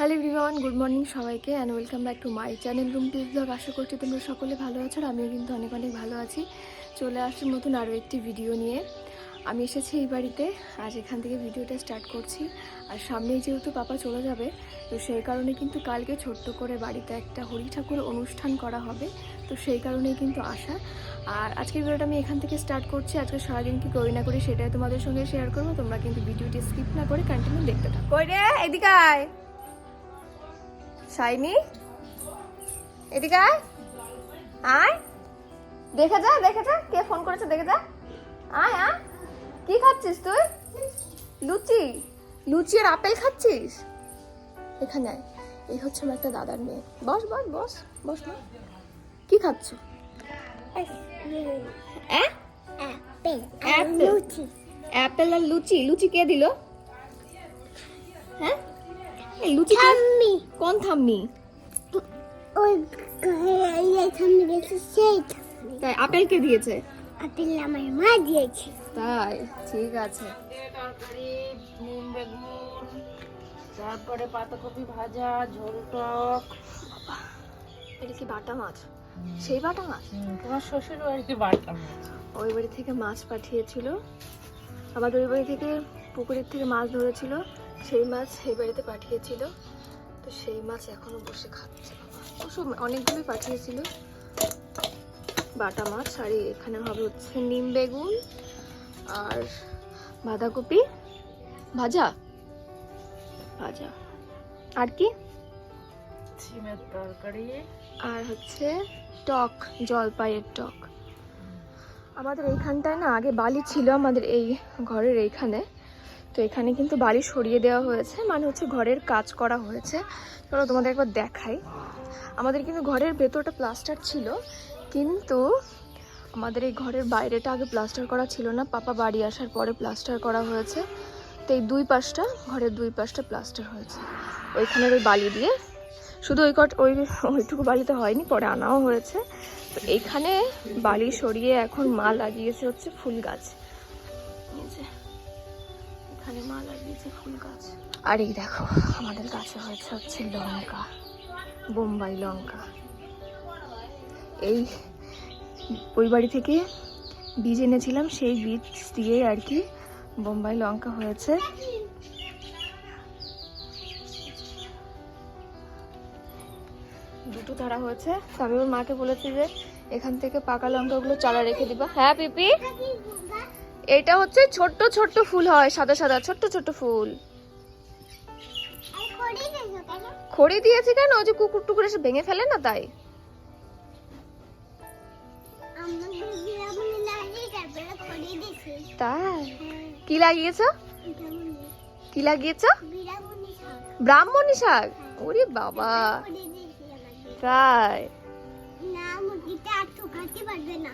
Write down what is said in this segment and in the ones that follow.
Hello everyone good morning সবাইকে and welcome back to my channel room please blog আশা করছি তোমরা সকলে ভালো আছো, আর আমিও কিন্তু অনেক অনেক ভালো আছি। চলে আসছি নতুন আরও একটি ভিডিও নিয়ে। আমি এসেছি এই বাড়িতে, আজ এখান থেকে ভিডিওটা স্টার্ট করছি। আর সামনেই যেহেতু পাপা চলে যাবে, তো সেই কারণে কিন্তু কালকে ছোট্ট করে বাড়িতে একটা হরি ঠাকুর অনুষ্ঠান করা হবে, তো সেই কারণেই কিন্তু আসা আর আজকের ভিডিওটা আমি এখান থেকে স্টার্ট করছি। আজকে সারাদিন কি করি না করি সেটাই তোমাদের সঙ্গে শেয়ার করব। তোমরা কিন্তু ভিডিওটি স্কিপ না করে কন্টিনিউ দেখতে থাকো। এদিকে শাইনি এদিকে আয়। আয়। দেখে যা দেখে যা। কে ফোন করেছে দেখে যা। আয় আয়। কি খাচ্ছিস তুই? লুচি। লুচি আর আপেল খাচ্ছিস? এখানে আয়। এই হচ্ছে আমার একটা দাদার মেয়ে। বস বস বস বস না কি খাচ্ছ? অ্যাঁ? Apple. Apple. লুচি। অ্যাপেল আর লুচি। লুচি কে দিল? হ্যাঁ? এই লুচি ঠাম্মি কোন থাম্মি? ওই ইয়ে ঠাম্মি দিয়েছে সেই তাই আপেল কে দিয়েছে? আপেল আমার মা দিয়েছে। তাই ঠিক আছে। তরকারি নিম বেগুন তারপরে পাতাকপি ভাজা ঝোল টক। এটা কি বাটা মাছ? সেই বাটা মাছ? তোমার শ্বশুর বাড়িতে বাড়তাম ওই বাড়ি থেকে মাছ পাঠিয়েছিল। আমাদের ওই বাড়ি থেকে পুকুরের থেকে মাছ ধরেছিল। সেই মাছ এই বাড়িতে পাঠিয়েছিল। তো সেই মাছ এখনও বসে খাচ্ছে। বাবা অবশ্য অনেকগুলোই পাঠিয়েছিল। বাটা মাছ আর এই এখানে হবে হচ্ছে নিম বেগুন আর বাঁধাকপি। ভাজা? ভাজা। আর কি? সিমের তরকারি। আর হচ্ছে টক জলপাইয়ের টক। আমাদের এইখানটায় না আগে বালি ছিল আমাদের এই ঘরের এইখানে। তো এখানে কিন্তু বালি সরিয়ে দেওয়া হয়েছে মানে হচ্ছে ঘরের কাজ করা হয়েছে। চলো তোমাদের একবার দেখাই। আমাদের কিন্তু ঘরের ভেতরটা প্লাস্টার ছিল, কিন্তু আমাদের এই ঘরের বাইরেটা আগে প্লাস্টার করা ছিল না। পাপা বাড়ি আসার পরে প্লাস্টার করা হয়েছে। তো এই দুই পাশটা, ঘরের দুই পাশটা প্লাস্টার হয়েছে। ওইখানের ওই বালি দিয়ে। শুধু ওই কট ওই ওইটুকু বালিতে হয়নি, পরে আনাও হয়েছে। তো এইখানে বালি সরিয়ে এখন মা লাগিয়েছে হচ্ছে ফুল গাছ। এখানে মা লাগিয়েছে ফুল গাছ। আর এই দেখো, আমাদের গাছে হয়েছে হচ্ছে লঙ্কা, বোম্বাই লঙ্কা। এই ওই বাড়ি থেকে বীজ এনেছিলাম, সেই বীজ দিয়ে আর কি বোম্বাই লঙ্কা হয়েছে। দুটো তারা হয়েছে। আমি ওর মাকে বলেছি যে, এখান থেকে পাকা লঙ্কাগুলো চারা রেখে দিবা। হ্যাঁ পিপি? এটা হচ্ছে ছোট্ট ছোট্ট ফুল হয় সাদা সাদা ছোট্ট ছোট্ট ফুল। খড়ি দিয়েছি কেন? ওই যে কুকুর টুকুর এসে ভেঙে ফেলে না তাই? তাই? কি লাগিয়েছ? কি লাগিয়েছ? ব্রাহ্মণী শাক। ওরে বাবা। তাই?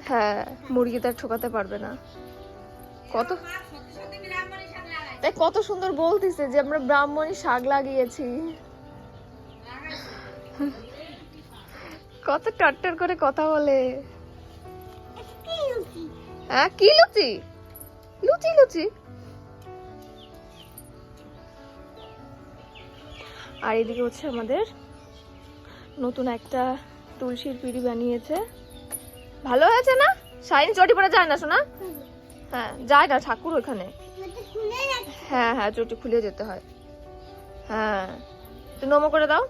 হ্যাঁ মুরগি তার ঠোকাতে পারবে না। কত? তাই কত সুন্দর বলতেছে যে আমরা ব্রাহ্মণী শাক লাগিয়েছি। কত টট্টর করে কথা বলে। হ্যাঁ কি লুচি? লুচি লুচি। আর এদিকে হচ্ছে আমাদের নতুন একটা তুলসীর পিড়ি বানিয়েছে। ভালো হয়েছে না? শাইন, চটি পরে যায় না শোনা হ্যাঁ যায় না ঠাকুর ওখানে। হ্যাঁ হ্যাঁ চটি খুলে যেতে হয়। হ্যাঁ তুই নমো করে দাও।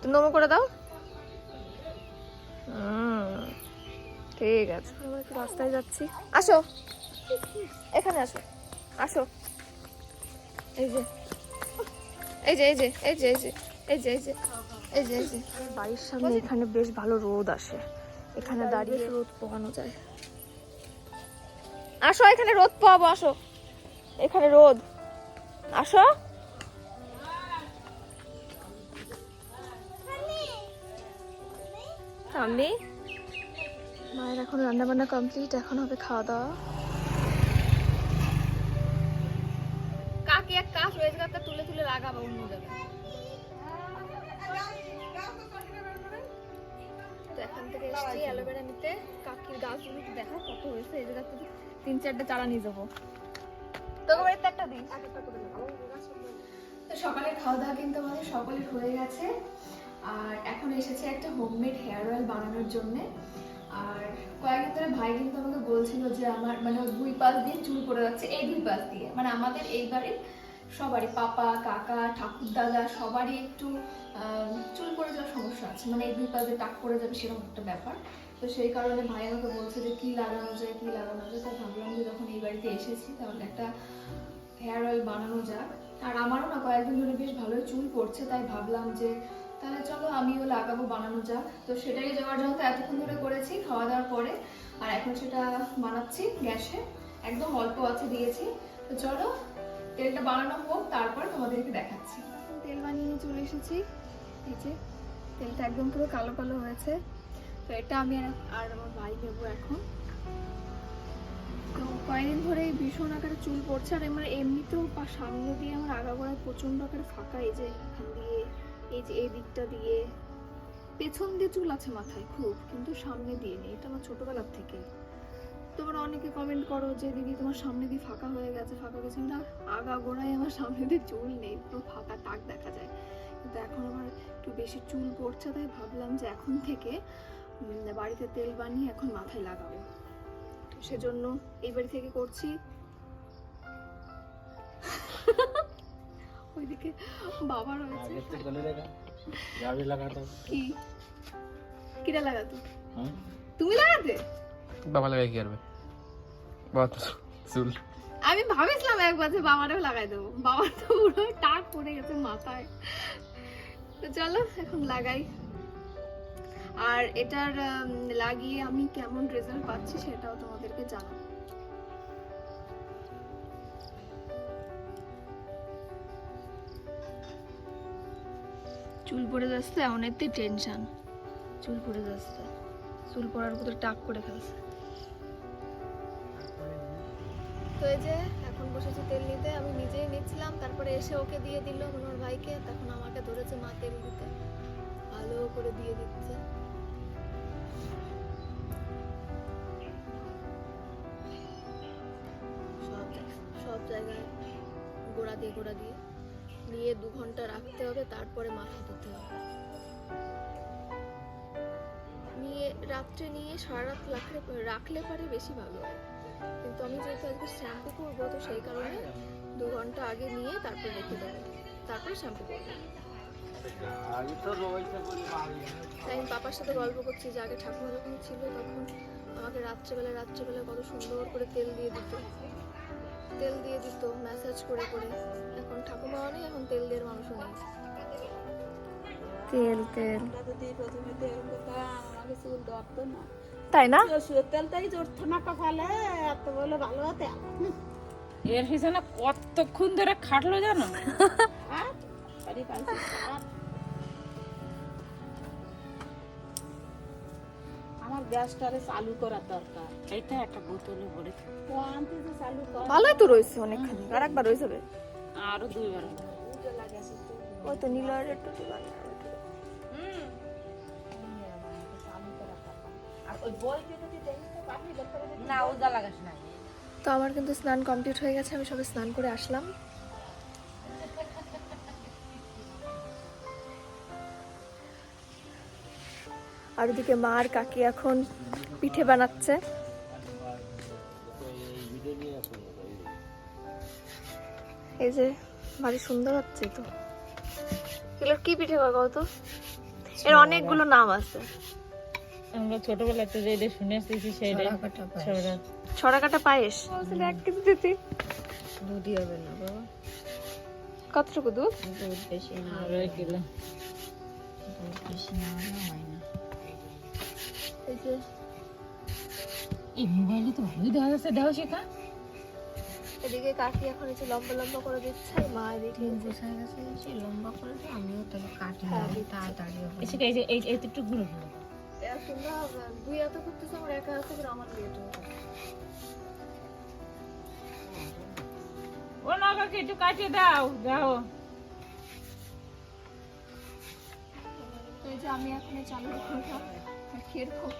তুই নমো করে দাও। ঠিক আছে। আমরা একটু রাস্তায় যাচ্ছি। আসো। এখানে আসো। আসো। এই যে। এই যে এই যে এই যে এই যে এই যে এই যে এই যে এই যে। বাড়ির সামনে এখানে বেশ ভালো রোদ আসে। এখানে দাঁড়িয়ে রোদ পোহানো যায়। আসো এখানে রোদ পাবো আসো। এখানে রোদ। আসো। আমি মায়ের এখন রান্না বান্না কমপ্লিট এখন হবে খাওয়া দাওয়া। কাকে এক কাজ রয়েছে একটা তুলে তুলে লাগাবো অন্য জায়গায় তো এখান থেকে এসেছি অ্যালোভেরা নিতে। কাকির গাছগুলো দেখা কত হয়েছে এই জায়গা থেকে তিন চারটে চারা নিয়ে যাব। তো সকালে খাওয়া দাওয়া কিন্তু আমাদের সকলের হয়ে গেছে। আর এখন এসেছে একটা হোমমেড হেয়ার অয়েল বানানোর জন্যে। আর কয়েকদিন ধরে ভাই কিন্তু আমাকে বলছিল যে আমার মানে দুই পাশ দিয়ে চুল পড়ে যাচ্ছে, এই দুই পাশ দিয়ে। মানে আমাদের এই বাড়ির সবারই, পাপা, কাকা, ঠাকুর, দাদা, সবারই একটু চুল পড়ে যাওয়ার সমস্যা আছে। মানে এই দুই পাশ দিয়ে টাক পড়ে যাবে সেরকম একটা ব্যাপার। তো সেই কারণে ভাই আমাকে বলছে যে কি লাগানো যায়, কি লাগানো যায়। তাই ভাবলাম যে যখন এই বাড়িতে এসেছি, তাহলে একটা হেয়ার অয়েল বানানো যাক। আর আমারও না কয়েকদিন ধরে বেশ ভালোই চুল পড়ছে, তাই ভাবলাম যে তাহলে চলো আমিও লাগাবো, বানানো যাক। তো সেটাই যাওয়ার জন্য তো এতক্ষণ ধরে করেছি, খাওয়া দাওয়ার পরে। আর এখন সেটা বানাচ্ছি গ্যাসে, একদম অল্প আছে দিয়েছি। তো চলো, তেলটা বানানো হোক, তারপর তোমাদেরকে দেখাচ্ছি। তেল বানিয়ে চলে এসেছি। এই যে, তেলটা একদম পুরো কালো কালো হয়েছে। তো এটা আমি আর- আমার ভাই নেব এখন। তো কয়েকদিন ধরে ভীষণ আকারে চুল পড়ছে, আর আমার এমনিতেও সামনে দিয়ে আমার আগাগোড়ায় প্রচণ্ড আকারে ফাঁকা, এই যে এখান দিয়ে, এই যে এই দিকটা দিয়ে। পেছন দিয়ে চুল আছে মাথায় খুব, কিন্তু সামনে দিয়ে নেই, এটা আমার ছোটবেলার থেকে। তোমরা অনেকে কমেন্ট করো যে, দিদি, তোমার সামনে দিয়ে ফাঁকা হয়ে গেছে, ফাঁকা গেছে। না আগা গোড়ায় আমার সামনে দিয়ে চুল নেই, পুরো ফাঁকা টাক দেখা যায়। কিন্তু এখন আমার একটু বেশি চুল পড়ছে, তাই ভাবলাম যে এখন থেকে বাড়িতে তেল বানিয়ে এখন মাথায় লাগাবো। তো সেজন্য এই বাড়ি থেকে করছি। ওইদিকে কি? লাগাতো? তুমি লাগাতে? বাবা লাগাই কি আমি ভাবিছিলাম একবার যে লাগাই দেবো। বাবার তো পুরো টাক পড়ে গেছে মাথায়। তো চলো এখন লাগাই। আর এটার লাগিয়ে আমি কেমন রেজাল্ট পাচ্ছি সেটাও তোমাদেরকে জানাব। চুল পড়ে যাচ্ছে অনেকটাই টেনশন চুল পড়ে যাচ্ছে। চুল পড়ার মতো টাক করে ফেলছে। তো এই যে এখন বসেছি তেল নিতে। আমি নিজেই নিচ্ছিলাম তারপরে এসে ওকে দিয়ে দিল। আমার ভাইকে তখন আমাকে ধরেছে মা তেল দিতে। ভালো করে দিয়ে দিচ্ছে। সব জায়গায়- সব জায়গায় গোড়া দিয়ে গোড়া দিয়ে। নিয়ে দু ঘণ্টা রাখতে হবে তারপরে মাথা ধুতে হবে। নিয়ে রাত্রে নিয়ে সারা রাত রাখলে রাখলে পারে বেশি ভালো হয়। কিন্তু আমি যেহেতু আজকে শ্যাম্পু করব তো সেই কারণে দু ঘণ্টা আগে নিয়ে তারপর রেখে দেবো। তারপরে শ্যাম্পু করব। তাই আমি পাপার সাথে গল্প করছি যে আগে ঠাকুমা যখন ছিল তখন আমাকে রাত্রেবেলা রাত্রেবেলা কত সুন্দর করে তেল দিয়ে দিত। তেল দিয়ে দিত ম্যাসাজ করে করে। এখন ঠাকুমাও নেই এখন তেল দিয়ে মানুষও নেই। তেল তেল। যদি প্রথমে তেল দিতাম আমাকে চুল ধরতো না। তাই না? রসুনের তেলটাই জড়তো না কপালে এত বলে ভালো তেল এর পিছনে কতক্ষণ ধরে খাটলো জানো? আর আমার গ্যাসটারে চালু করার দরকার। এইটা একটা বোতলে ভরে ও আনতে যে চালু কর। ভালোই তো রয়েছে অনেকখানি। আর একবার রয়ে যাবে? আরও দুইবার ওই তো নীল আর একটু দিবা না। না ওজা লাগাস না তো আমার কিন্তু স্নান কমপ্লিট হয়ে গেছে আমি সবে স্নান করে আসলাম। আর ওদিকে মা আর কাকি এখন পিঠে বানাচ্ছে। এই যে ভারী সুন্দর হচ্ছে তো। এগুলোর কি পিঠে বাবা তো? এর অনেকগুলো নাম আছে। আমরা ছোটবেলাতে যেটা শুনে এসেছি সেইটাই ছড়া ছড়া কাটা পায়েস? এক কেজি দিতে। দুধই হবে না বাবা। কতটুকু দুধ? দুধ বেশি না আরও কিলো। দুধ বেশি না হয় না। এই যে এই মোবাইলে তো ভালোই দেখা যাচ্ছে দেওয়া শেখা। এদিকে কাকি এখন যে লম্বা লম্বা করে দিচ্ছে মা এদিকে বসে গেছে সে লম্বা করে দিয়ে আমিও তাহলে কাটি হ্যাঁ, তাড়াতাড়ি এসে এই যে এই এইটুকু গুলো হলো না দুই এত করতেছে আমার একা আছে কিন্তু আমার লেট ও না কাকে একটু কাটিয়ে দাও যাও তো এই যে আমি এখন চালু করলাম আর খেয়ে এরকম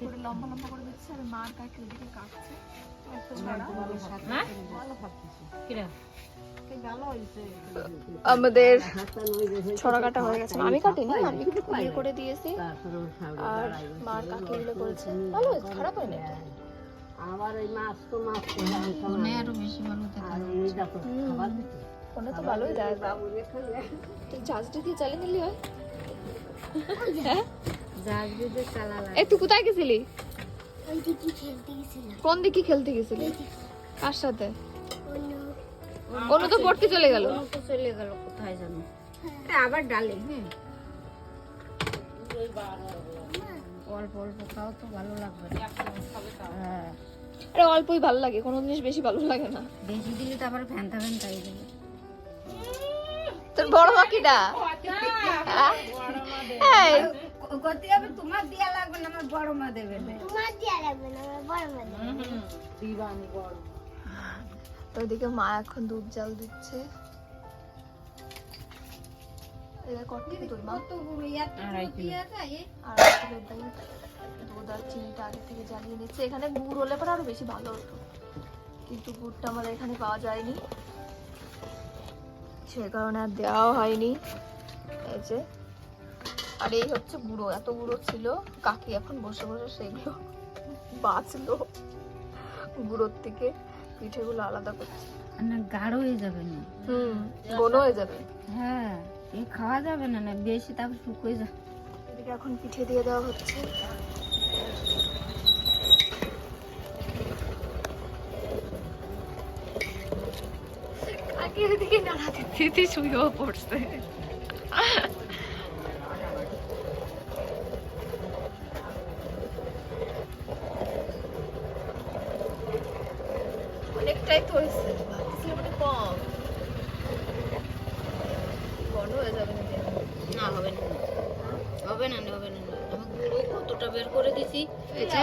করে লম্বা লম্বা করে দিচ্ছে আর মা কাকে ওদিকে কাটছে একটা ছড়া হ্যাঁ কিরা? ভালো হয়েছে আমাদের ছড়া কাটা হয়ে গেছে। আমি কাটিনি আমি একটু ইয়ে করে দিয়েছি। আর মার কাকি গুলো করেছে। ভালো হয়েছে খারাপ হয়নি? এটা। আমার এই মাছ তো মাছ তো মনে আরও বেশি ভালো দেখা ফোনে তো ভালোই দেয় বাবু তুই জাজটা দিয়ে চালিয়ে নিলি হয়? হ্যাঁ। এই তুই কোথায় গেছিলি? খেলতে কোন দিকে খেলতে গেছিলি? কার সাথে? অন্য অনু তো পড়তে চলে গেল। চলে গেল কোথায় জানো? আবার ডালে হ্যাঁ। অল্প অল্প খাও তো ভালো লাগবে হ্যাঁ। আরে অল্পই ভালো লাগে কোনো জিনিস বেশি ভালো লাগে না। বেশি দিলে তো আবার ফ্যান্তা ফ্যান্তা হয়ে যাবে তোর বড় বাকিটা এই করতে হবে তোমার দিয়া লাগবে না আমার বড় মা দেবে। তোমার দেওয়া লাগবে না আমার বড় মা দেবে। তো ওইদিকে মা এখন দুধ জাল দিচ্ছে। এটা কত দিবি মা? আড়াই কিলো। আর কিলো দুধ দুধ আর চিনিটা আগে থেকে জ্বালিয়ে নিচ্ছে। এখানে গুড় হলে পরে আরও বেশি ভালো হতো। কিন্তু গুড়টা আমাদের এখানে পাওয়া যায়নি। সে কারণে আর দেওয়াও হয়নি। এই যে আর এই হচ্ছে বুড়ো এত বুড়ো ছিল কাকি এখন বসে বসে সেগুলো বাঁচলো। গুঁড়োর থেকে পিঠেগুলো আলাদা করছে। না গাঢ় হয়ে যাবে না। হুম গোনো হয়ে যাবে। হ্যাঁ এ খাওয়া যাবে না না বেশি তারপর শুকিয়ে যাবে। এদিকে এখন পিঠে দিয়ে দেওয়া হচ্ছে। আগে এদিকে নাড়া দিতে শুয়েও পড়ছে। অনেকটাই তো হয়েছে। কম। বড় হয়ে যাবে না না হবে না। হবে না হবে না কতটা বের করে দিছি এই যে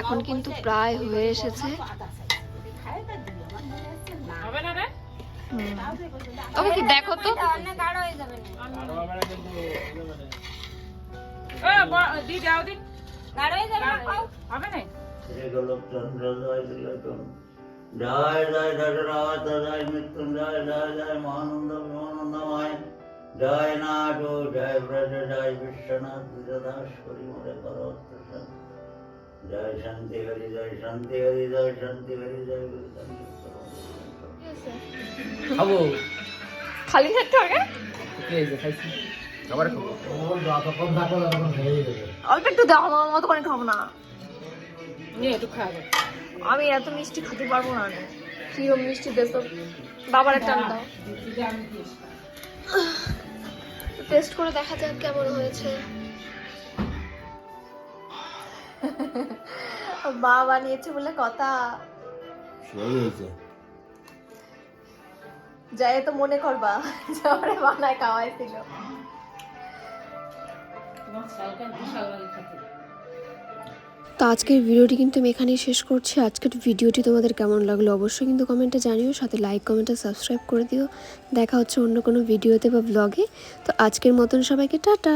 এখন কিন্তু প্রায় হয়ে এসেছে। হুম। তবে কি দেখো তো। অনেক গাঢ় হয়ে যাবে হবে না? জয় জয় জয় জয় মৃত্যুঞ্জয় জয় জয় মহানন্দ বিমানন্দময় জয় নাট জয় ব্রজ জয় বিশ্বনাথ বিজদাস করি জয় শান্তি হরি জয় শান্তি হরি জয় শান্তি হরি জয় গুরু খাব। খালি থাকতে হবে? খাব। অল্প একটু দাও আমার মতো করে খাব না। নিয়ে একটু খাওয়া আমি এত মিষ্টি খেতে পারব না। কিরম মিষ্টি দেশ বাবার একটা দাও। টেস্ট করে দেখা যাক কেমন হয়েছে। মা বানিয়েছে বলে কথা। যাই তো মনে করবা যাওয়ারে বানায় খাওয়াইছিল। তোমার তো আজকের ভিডিওটি কিন্তু আমি এখানেই শেষ করছি। আজকের ভিডিওটি তোমাদের কেমন লাগল অবশ্যই কিন্তু কমেন্টে জানিও, সাথে লাইক কমেন্টে সাবস্ক্রাইব করে দিও। দেখা হচ্ছে অন্য কোনো ভিডিওতে বা ব্লগে তো আজকের মতন সবাইকে টাটা।